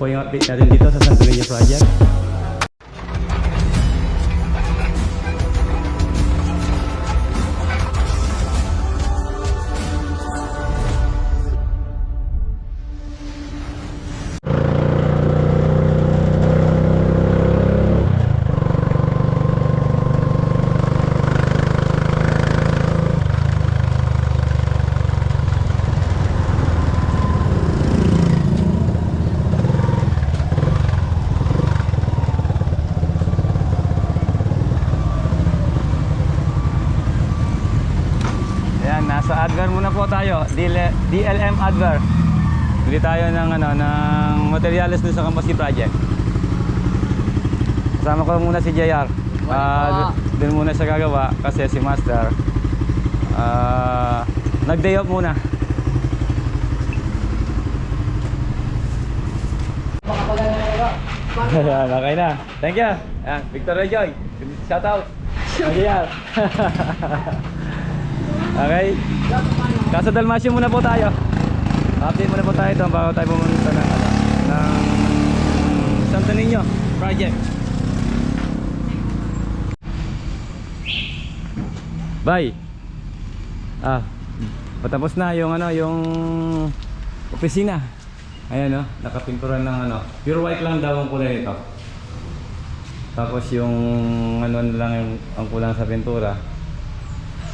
po yung update natin dito sa Santo Niño Project. DLM Adver. Bili tayo ng ano ng materials dun sa Kambasi Project. Kasama ko muna si JR. Ah, dun muna siya gagawa kasi si Master ah, nag-day off muna. Ayan, okay na. Thank you. Ayan, Victor Rejoy. Shout out. JR. Okay. Casa Dalmasio muna po tayo. Update muna po tayo ito bago tayo pumunta ng, ano, ng Santo Niño project. Bye. Ah, patapos na yung ano, yung opisina. Ayan oh, nakapinturan ng ano. Pure white lang daw ang kulay nito. Tapos yung ano lang yung ang kulang sa pintura.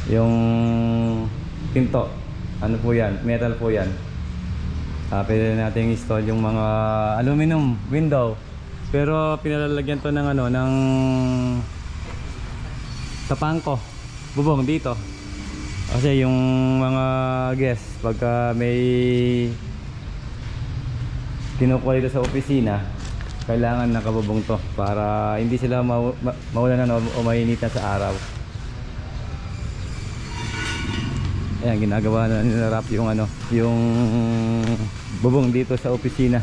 Yung pinto, ano po yan, metal po yan. Ah, pwede natin install yung mga aluminum window. Pero pinalalagyan to ng ano, ng tapangko, bubong dito. Kasi yung mga guests, pagka may kinukuha dito sa opisina, kailangan nakabubong to para hindi sila mau- ma- maulanan o, o mainitan sa araw. Ayan, ginagawa na nila rap yung ano, yung bubong dito sa opisina.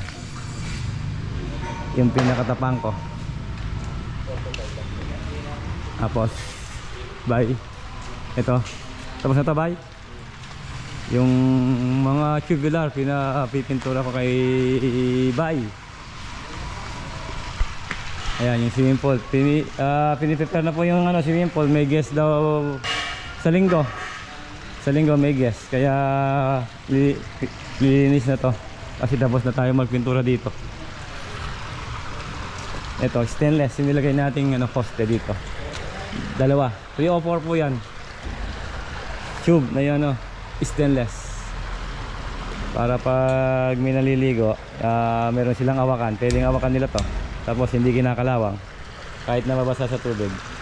Yung pinakatapang ko. Tapos, bye. Ito. Tapos na bye. Yung mga tubular, pinapipintura ko kay bye. Ayan, yung swimming pool. Pini, ah, piniprepare na po yung ano, swimming pool. May guest daw sa linggo. Sa linggo may guest. Kaya li, lilinis na to. Kasi tapos na tayo magpintura dito. Ito, stainless. Yung nilagay nating ano, poste dito. Dalawa. 3 o 4 po yan. Tube na yun, ano, stainless. Para pag may naliligo, ah, meron silang awakan. Pwedeng awakan nila to. Tapos hindi kinakalawang. Kahit na mabasa sa tubig.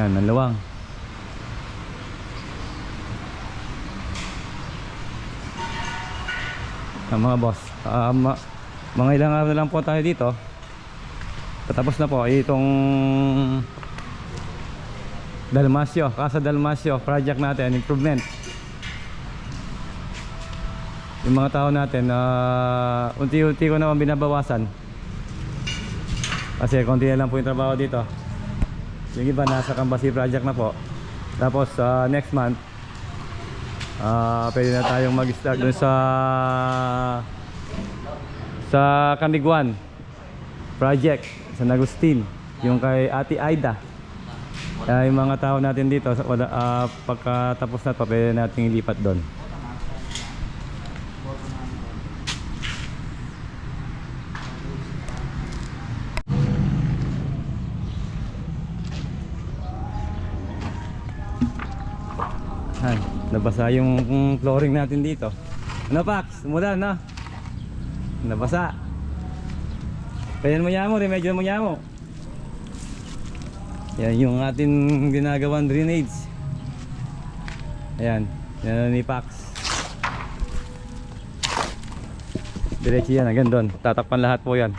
Yan, ang luwang. Ah, mga boss, ah, ma- mga ilang araw na lang po tayo dito. Patapos na po itong Dalmasio, Casa Dalmasio project natin, improvement. Yung mga tao natin na unti-unti ko naman binabawasan. Kasi konti na lang po yung trabaho dito. Yung iba nasa Kambasi project na po. Tapos ah, next month ah pwede na tayong mag-start dun sa sa Caniguan project sa Agustin. Yung kay Ate Aida. Kaya yung mga tao natin dito wala, ah, pagkatapos na to pwede natin ilipat doon Ay, nabasa yung flooring natin dito. Ano Pax? Umulan na. Nabasa. Pwede mo yamo, remedyo mo yamo. Yan yung ating ginagawang drainage. Ayan, yan ni Pax. Diretso yan, hanggang doon. Tatakpan lahat po yan.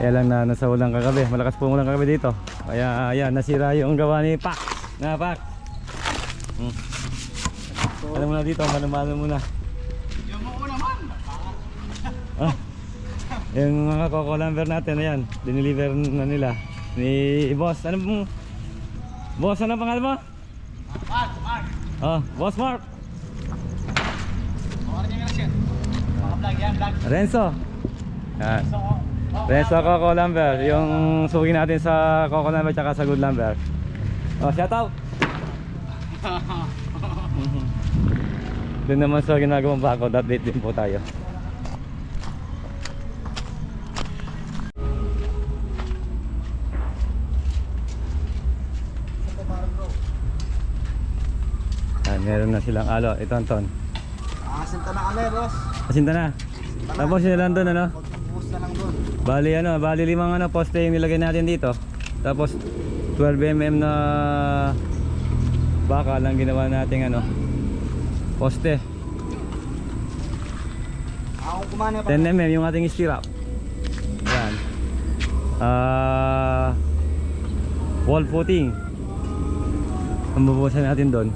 Kaya lang na nasa ulang kagabi. Malakas po ulang kagabi dito. Kaya ayan, nasira yung gawa ni Pak. Na Pak. Hmm. Ano muna dito, manumano muna. Yung mo naman. Ah. Yung mga coco number natin, ayan, dineliver na nila ni Boss. Ano mong Boss, ano pangalan mo? Mark, Mark. Oh, Boss Mark. Renzo. Yan. Oh. Oh, Renzo Coco Lumber. Yung suki natin sa Coco Lumber tsaka sa Good Lumber. Oh, shout out. Doon naman sa ginagawang bako, update din po tayo. Ah, meron na silang alo. Ito Anton. Asinta na kami, boss. Asinta na. Tapos sila lang doon ano. Pag-boost na lang doon. Bali ano, bali limang ano poste yung nilagay natin dito. Tapos 12 mm na baka lang ginawa nating ano poste. Ako kumana 10 mm yung ating stirrup. Yan. Ah wall footing. Ang bubuhusan natin doon.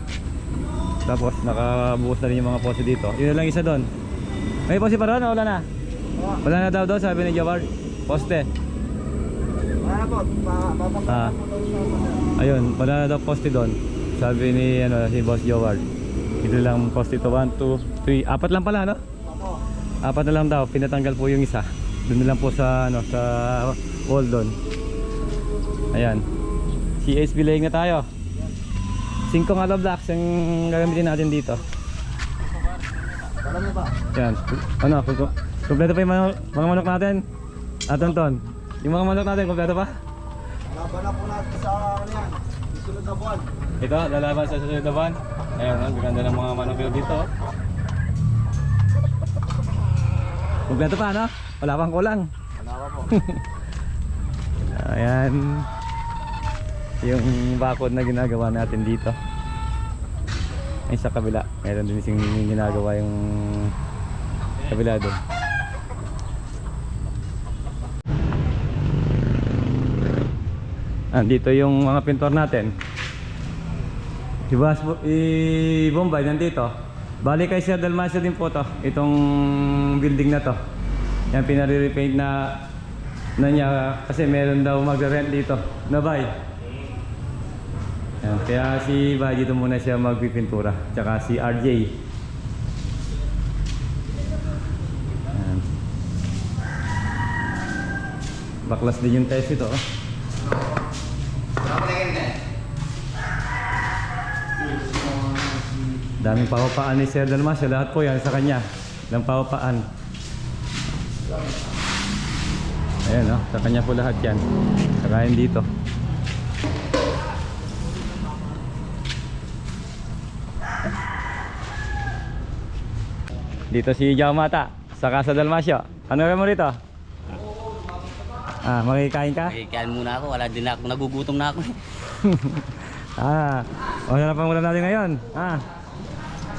Tapos nakabuhos na rin yung mga poste dito. Yun lang isa doon. May poste pa doon o wala na? Wala na daw doon sabi ni Jawar. Poste. Wala na po. Pa- Papunta Ah. Ayun, wala na daw poste doon. Sabi ni ano si Boss Joward. Ito lang poste to 1 2 3 apat lang pala no? Opo. Apat na lang daw, pinatanggal po yung isa. Doon na lang po sa ano sa wall doon. Ayan. CSB laying na tayo. 5 hollow blocks ang gagamitin natin dito. Yan. Ano, kung kompleto pa yung mga, mga manok natin. Atonton. Yung mga manok natin, kompleto pa? Laban na po natin sa ano yan. Susunod na buwan. Ito, lalaban sa susunod na buwan. Ayun, ang ganda ng mga manok nila dito. Kompleto pa, no? Wala pang kulang. Wala pa po. Ayan. Yung bakod na ginagawa natin dito. Ay, sa kabila. Meron din sing ginagawa yung kabila doon. Andito yung mga pintor natin. Si i Bombay nandito. Bali kay Sir Dalmasio din po to. Itong building na to. Yan pinare-repaint na na niya kasi meron daw magre-rent dito. Na bay. Yan, kaya si Bay dito muna siya magpipintura. Tsaka si RJ. Yan. Baklas din yung test ito. Oh. Daming pawapaan ni Sir Dalmasio. Lahat po yan sa kanya. Ng pawapaan. Ayan oh, sa kanya po lahat yan. Saka yun dito. Dito si Jaumata sa Casa Dalmasio. Ano mo rito? Ah, makikain ka? Kaya muna ako, wala din ako, nagugutom na ako. ah, ano na pang ulam natin ngayon? Ah.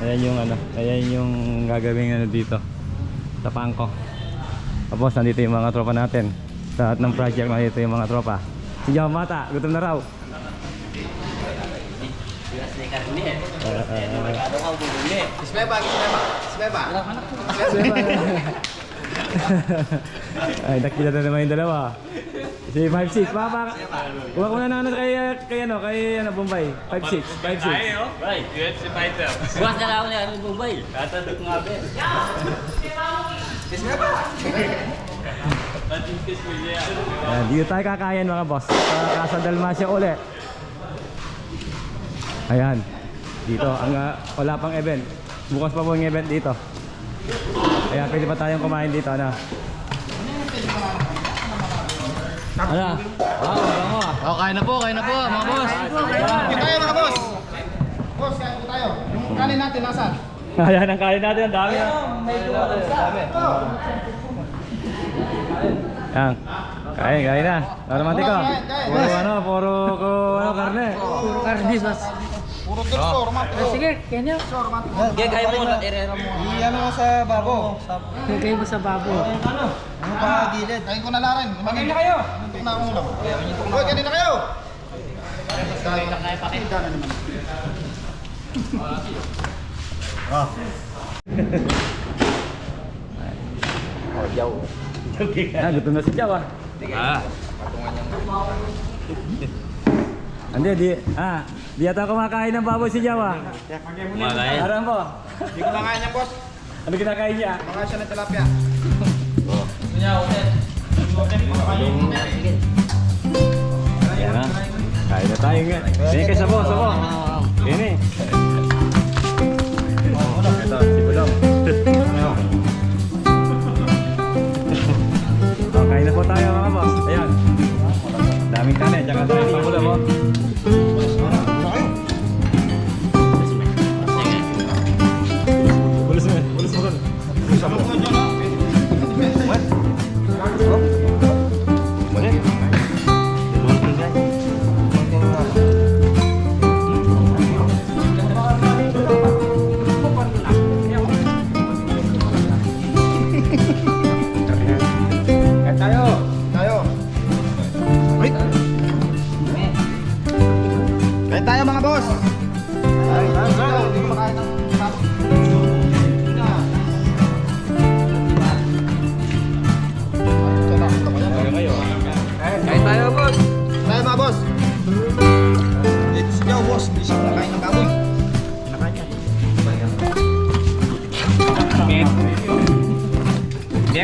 Ayan yung ano, ayan yung gagawin ano dito. Sa pangko. Tapos nandito yung mga tropa natin. Sa lahat ng project nandito yung mga tropa. Si Jao Mata, gutom na raw. Ay, nakita na naman yung dalawa. Si 5'6", papa. Kuha ko na ano kay, kay ano, kay ano, Bombay. 5'6", 5'6". Right. UFC fighter. Bukas na lang ako na ano Bombay. Tatandok nga ba. Isbeba. Ayan, dito tayo kakain mga boss. Sa Casa Dalmacia uli. Ayan. Dito, ang ah, wala pang event. Bukas pa po yung event dito. Kaya pwede pa tayong kumain dito, ano? Ano? Wow, bango ah. Oh, kain na po, kain na po, mga boss. Kain tayo mga boss. Boss, kain po tayo. Yung kanin natin nasa? Ayan ang kain natin, ang dami ah. Yan. Kain, kain na. Aromatik ko. Puro ano, puro ko, ano, karne. Puro karne, mas. Puro turso, romantiko. Sige, kanya. Kaya kaya mo na erero mo. Iyan mo sa babo. Kaya mo sa babo. Ano pa gilid? Kain ko na lang rin. Kain na kayo. Hintok na akong ulam. Hoy, kain na kayo. Ah, gutom na si Chow ah. Ah. Hindi, di, ah, di ata kumakain ng baboy si ah. Kumakain. Aram po. Hindi ko na kain yan, boss. Ano kinakain niya? Mga siya ng tilapia. Ayan na. Kain na tayo nga. Kay Sabo, Sabo. Sini. Ito,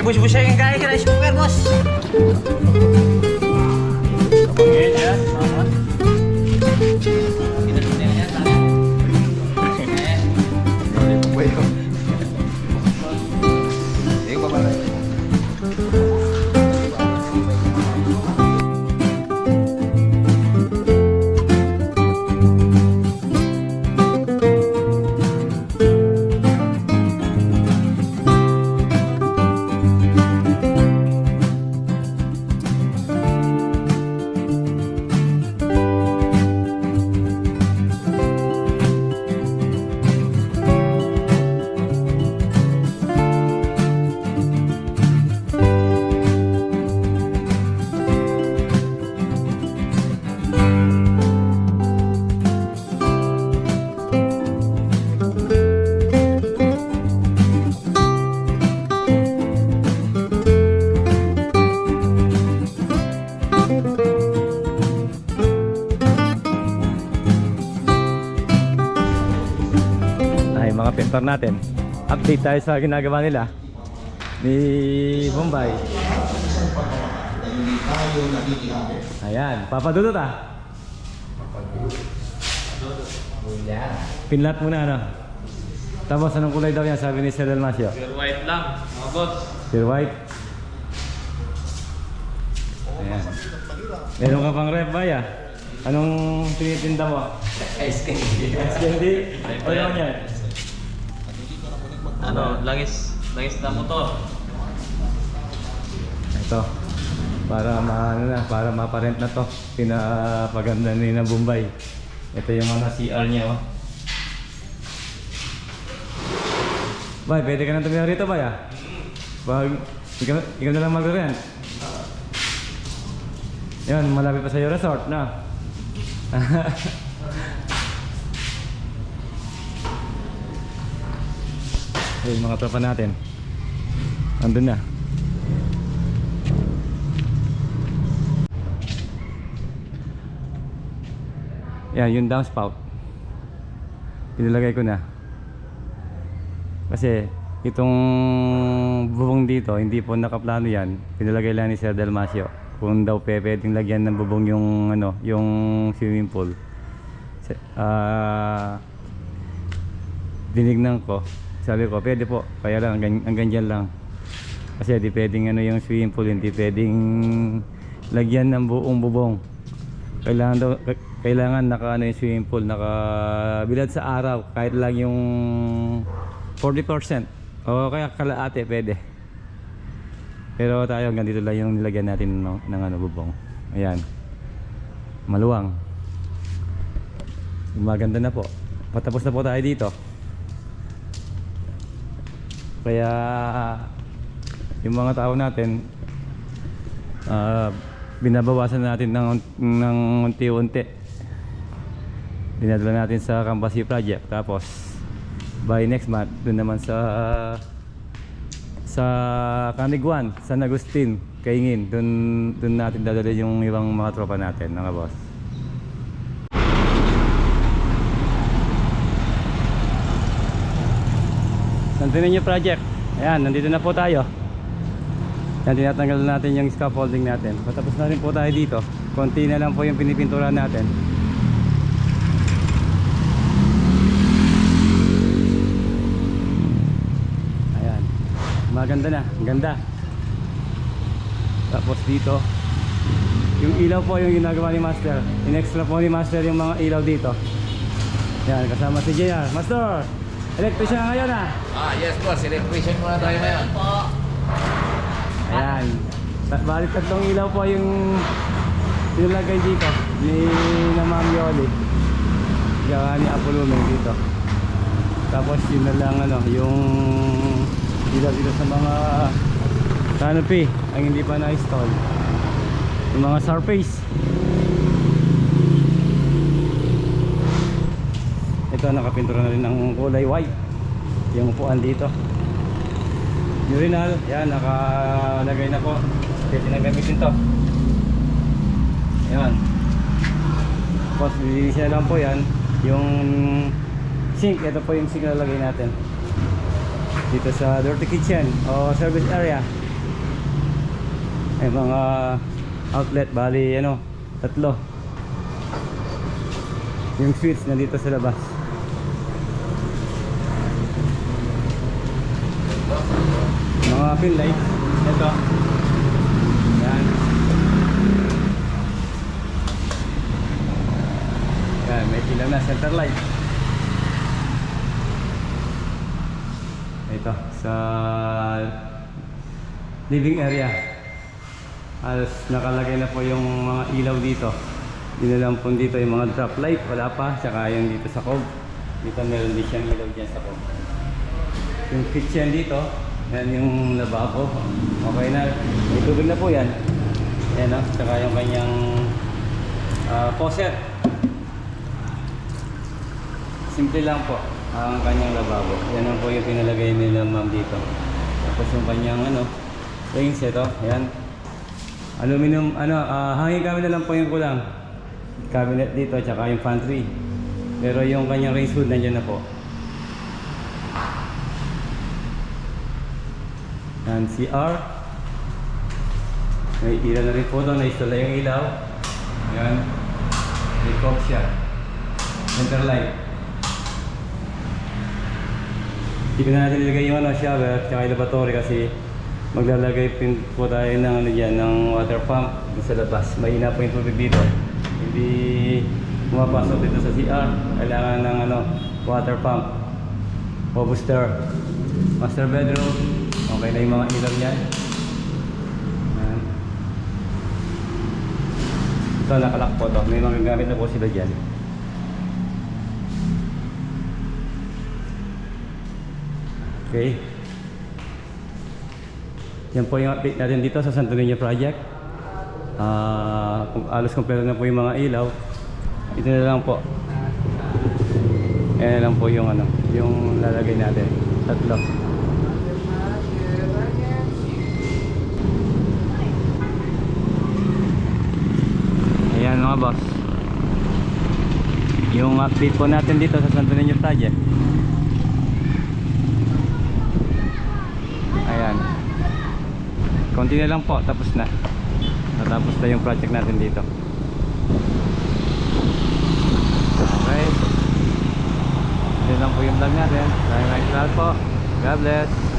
Kaya bus-bus yung kaya ka na super boss. Pintor natin. Update tayo sa ginagawa nila ni Bombay. Ayan papadudot ah. Pinlat muna ano? Tapos anong kulay daw yan? Sabi ni Sir Dalmasio Pure white lang, mga boss. pure white. Ayan. Meron ka pang rep ba ya anong tinitinda mo? Ice candy. ice candy? O naman yan Ano, langis, langis na motor. Ito. Para ma ano na, para maparent na to. Pinapaganda ni na Bombay. Ito yung mga CR niya oh. Bay, pwede ka na tumira rito ba ya? Pag ikaw, ikaw na lang mag-rent. Yan, malapit pa sa iyo resort na. Ayun, mga tropa natin. Andun na. Yan, yung downspout. Pinilagay ko na. Kasi itong bubong dito, hindi po nakaplano yan. Pinilagay lang ni Sir Dalmasio. Kung daw pe, pwedeng lagyan ng bubong yung ano, yung swimming pool. Ah dinignan ko. Sabi ko, pwede po. Kaya lang, hanggang, hanggang dyan lang. Kasi di pwedeng ano yung swimming pool, hindi pwedeng lagyan ng buong bubong. Kailangan daw, kailangan naka ano yung swimming pool, naka bilad sa araw, kahit lang yung 40%. O kaya kalaate, pwede. Pero tayo hanggang dito lang yung nilagyan natin ng, ng ano, bubong. Ayan. Maluwang. Maganda na po. Patapos na po tayo dito. Kaya yung mga tao natin ah, binabawasan natin ng ng unti-unti. Dinadala natin sa Campasi project tapos by next month doon naman sa sa Caniguan, San Agustin, Kaingin, doon doon natin dadala yung ibang mga tropa natin, mga boss. Santo Niño Project. Ayan, nandito na po tayo. Yan, tinatanggal na natin yung scaffolding natin. Patapos na rin po tayo dito. Konti na lang po yung pinipintura natin. Ayan. Maganda na. Ganda. Tapos dito, yung ilaw po yung ginagawa ni Master. In-extra po ni Master yung mga ilaw dito. Yan, kasama si JR. Master! Electrician ka ngayon ah! Ah, yes boss. Electrician muna tayo ngayon. Ayan. Ta- Bali tatlong ilaw po yung nilagay dito ni na Ma'am Yoli. Gawa ni Apollo Lumeng dito. Tapos yun na lang ano, yung ilaw dito sa mga canopy ang hindi pa na-install. Yung mga surface. Ito nakapintura na rin ng kulay white. Yung upuan dito. Urinal yan nakalagay na po. Kaya tinagamitin to yan tapos na lang po yan. Yung sink ito po yung sink na lagay natin. Dito sa dirty kitchen o service area. May mga outlet bali ano tatlo. Yung switch na dito sa labas mga pin light ito yan. Yan may ilaw na center light. Ito sa living area. Halos nakalagay na po yung mga ilaw dito. Po dito yung mga drop light wala pa tsaka yung dito sa cove dito meron din siyang ilaw dyan sa cove yung kitchen dito yan yung lababo okay na. May tubig na po yan. Yan o tsaka yung kanyang ah, faucet. Simple lang po ang kanyang lababo. Yan ang po yung pinalagay nila ma'am dito. Tapos yung kanyang ano rings ito. Yan. Aluminum ano ah, hangin cabinet na lang po yung kulang. Cabinet dito tsaka yung pantry. Pero yung kanyang range hood nandyan na po Yan, CR. May ilaw na rin po doon. Na-install na yung ilaw. Yan. May cock siya. Center light. Hindi ko na natin ilagay yung ano, shower at yung lavatory kasi maglalagay pin po tayo ng ano dyan, ng water pump sa labas. Mahina po yung tubig dito. Hindi pumapasok dito sa CR. Kailangan ng ano, water pump o booster. Master bedroom. Okay na yung mga ilaw niyan. Ayan. Ito nakalak po to. May mga gamit na po sila dyan. Okay. Yan po yung update natin dito sa Santo Niño Project. Kung alos kompleto na po yung mga ilaw. Ito na lang po. Yan na lang po yung ano, yung lalagay natin. Tatlo. Ayan mga boss. Yung update po natin dito sa Santo Niño Project. Ayan. Konti na lang po, tapos na. Natapos na yung project natin dito. Okay. Ito lang po yung vlog natin. Maraming maraming po. God bless.